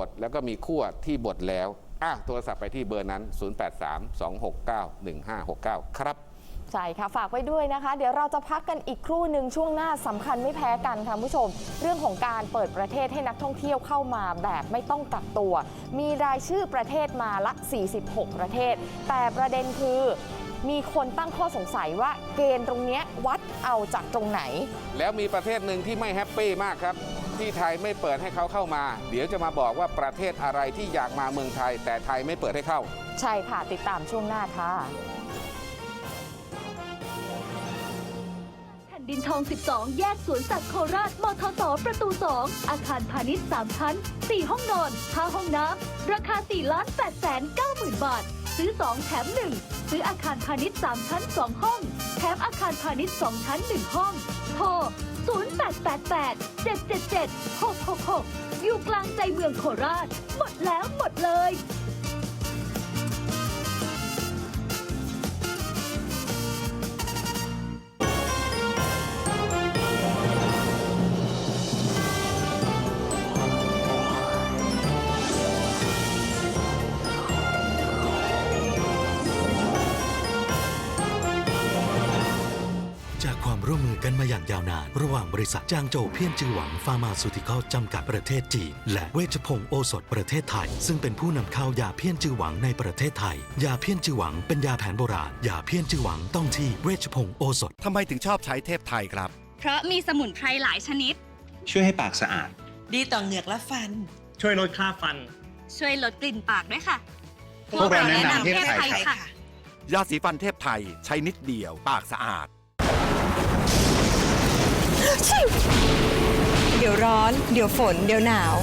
บดแล้วก็มีขั้วที่บดแล้วอะโทรศัพท์ไปที่เบอร์นั้น 0832691569 ครับ ใช่ค่ะ ฝากไว้ด้วยนะคะ เดี๋ยวเราจะพักกันอีกครู่หนึ่งช่วงหน้าสำคัญไม่แพ้กันค่ะคุณผู้ชม เรื่องของการเปิดประเทศให้นักท่องเที่ยวเข้ามาแบบไม่ต้องกักตัว มีรายชื่อประเทศมาละ 46 ประเทศ แต่ประเด็นคือมีคนตั้งข้อสงสัยว่าเกณฑ์ตรงเนี้ยวัดเอาจากตรงไหน แล้วมีประเทศหนึ่งที่ไม่แฮปปี้มากครับ ที่ไทยไม่เปิดให้เขาเข้ามา เดี๋ยวจะมาบอกว่าประเทศอะไรที่อยากมาเมืองไทย แต่ไทยไม่เปิดให้เข้า ใช่ค่ะ ติดตามช่วงหน้าค่ะแผ่นดินทอง 12 แยกสวนสัตว์โคราช มทสประตู 2 อาคารพาณิชย์ 3 ชั้น 4 ห้องนอน 5 ห้องน้ำ ราคา 4 ล้าน8แสน9หมื่นบาท ซื้อ 2 แถม 1 ซื้ออาคารพาณิชย์ 3 ชั้น 2 ห้อง แถมอาคารพาณิชย์ 2 ชั้น 1 ห้อง โทร 0888 777 666 อยู่กลางใจเมืองโคราช หมดแล้วหมดเลย จากความร่วมมือกันมาอย่างยาวนาน ระหว่างบริษัทจางโจวเพี้ยนจือหวังฟาร์มาซูติคอลจำกัดประเทศจีนและเวชพงศ์โอสถประเทศไทย ซึ่งเป็นผู้นำเข้ายาเพี้ยนจือหวังในประเทศไทย ยาเพี้ยนจือหวังเป็นยาแผนโบราณยาเพี้ยนจือหวังต้องที่เวชพงศ์โอสถ ทำไมถึงชอบใช้เทพไทยครับ เพราะมีสมุนไพรหลายชนิด ช่วยให้ปากสะอาด ดีต่อเหงือกและฟัน ช่วยลดค่าฟัน ช่วยลดกลิ่นปากด้วยค่ะ พวกเราแนะนำเทพไทยค่ะ ยาสีฟันเทพไทยใช้นิดเดียว ปากสะอาด เดี๋ยวร้อน เดี๋ยวฝน เดี๋ยวหนาว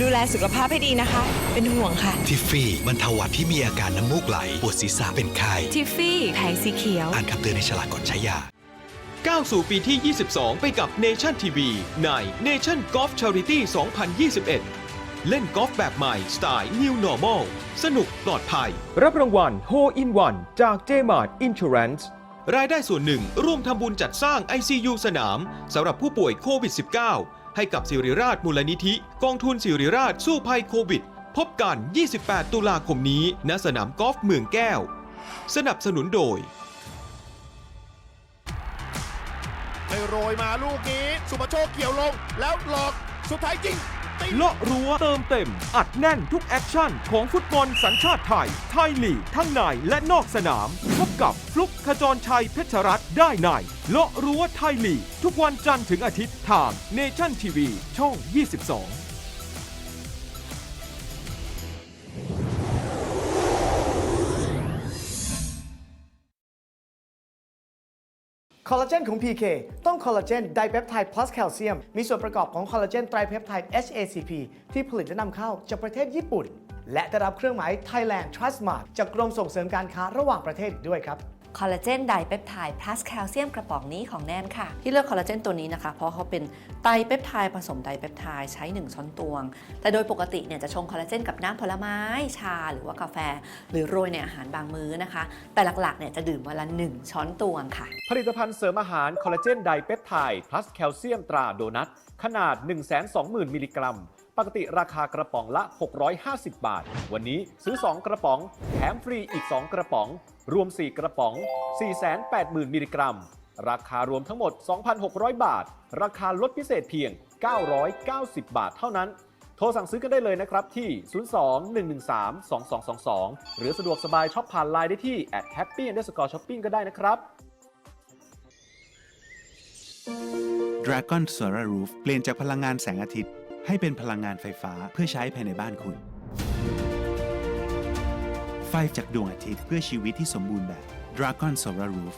ดูแลสุขภาพให้ดีนะคะ เป็นห่วงค่ะ ทิฟฟี่บรรเทาหวัดที่มีอาการน้ำมูกไหล ปวดศีรษะเป็นไข้ทิฟฟี่แผงสีเขียว อ่านคำเตือนในฉลากก่อนใช้ยาก้าวสู่ปีที่ 22 ไปกับ Nation TV ใน Nation Golf Charity 2021 เล่นกอล์ฟแบบใหม่สไตล์ New Normal สนุกปลอดภัย รับรางวัล Hole in One จาก JMart Insurance รายได้ส่วนหนึ่งร่วมทำบุญจัดสร้าง ICU สนามสำหรับผู้ป่วยโควิด -19 ให้กับสิริราชมูลนิธิ กองทุนสิริราชสู้ภัยโควิด พบกัน 28 ตุลาคมนี้ ณ สนามกอล์ฟเมืองแก้ว สนับสนุนโดย ไปโรยมาลูกนี้ สุภโชคเกี่ยวลง แล้วหลอกสุดท้ายจริง เลาะรั้วเติมเต็ม อัดแน่นทุกแอคชั่นของฟุตบอลสัญชาติไทย ไทยลีกทั้งในและนอกสนาม พบกับฟลุกขจรชัยเพชรรัตน์ได้ในเลาะรั้วไทยลีกทุกวันจันทร์ถึงอาทิตย์ทางเนชั่นทีวีช่อง 22 คอลลาเจนของ PK ต้องคอลลาเจนไดเปปไทด์ plus แคลเซียม มีส่วนประกอบของคอลลาเจนไตรเปปไทด์ HACP ที่ผลิตและนำเข้าจากประเทศญี่ปุ่น และได้รับเครื่องหมาย Thailand Trust Mark จากกรมส่งเสริมการค้าระหว่างประเทศด้วยครับ คอลลาเจนไดเปปไทด์ plus แคลเซียมกระป๋องนี้ของแนนค่ะ ที่เลือกคอลลาเจนตัวนี้นะคะ เพราะเขาเป็นไตเปปไทด์ผสมไดเปปไทด์ใช้ 1 ช้อนตวง แต่โดยปกติเนี่ยจะชงคอลลาเจนกับน้ำผลไม้ ชา หรือว่ากาแฟ หรือโรยในอาหารบางมื้อนะคะ แต่หลักๆเนี่ยจะดื่มวันละ 1 ช้อนตวงค่ะ ผลิตภัณฑ์เสริมอาหารคอลลาเจนไดเปปไทด์ plus แคลเซียมตราโดนัทขนาด 120,000 มิลลิกรัมปกติราคากระป๋องละ 650 บาท วันนี้ซื้อ 2 กระป๋อง แถมฟรีอีก 2 กระป๋อง รวม 4 กระป๋อง 480,000 มิลลิกรัม ราคารวมทั้งหมด 2,600 บาท ราคาลดพิเศษเพียง 990 บาทเท่านั้น โทรสั่งซื้อกันได้เลยนะครับ ที่ 02-113-2222 หรือสะดวกสบายช็อปผ่านไลน์ได้ที่ @happy underscore shopping ก็ได้นะครับ Dragon Solar Roof เปลี่ยนจากพลังงานแสงอาทิตย์ ให้เป็นพลังงานไฟฟ้าเพื่อใช้ภายในบ้านคุณ ไฟจากดวงอาทิตย์เพื่อชีวิตที่สมบูรณ์แบบ Dragon Solar Roof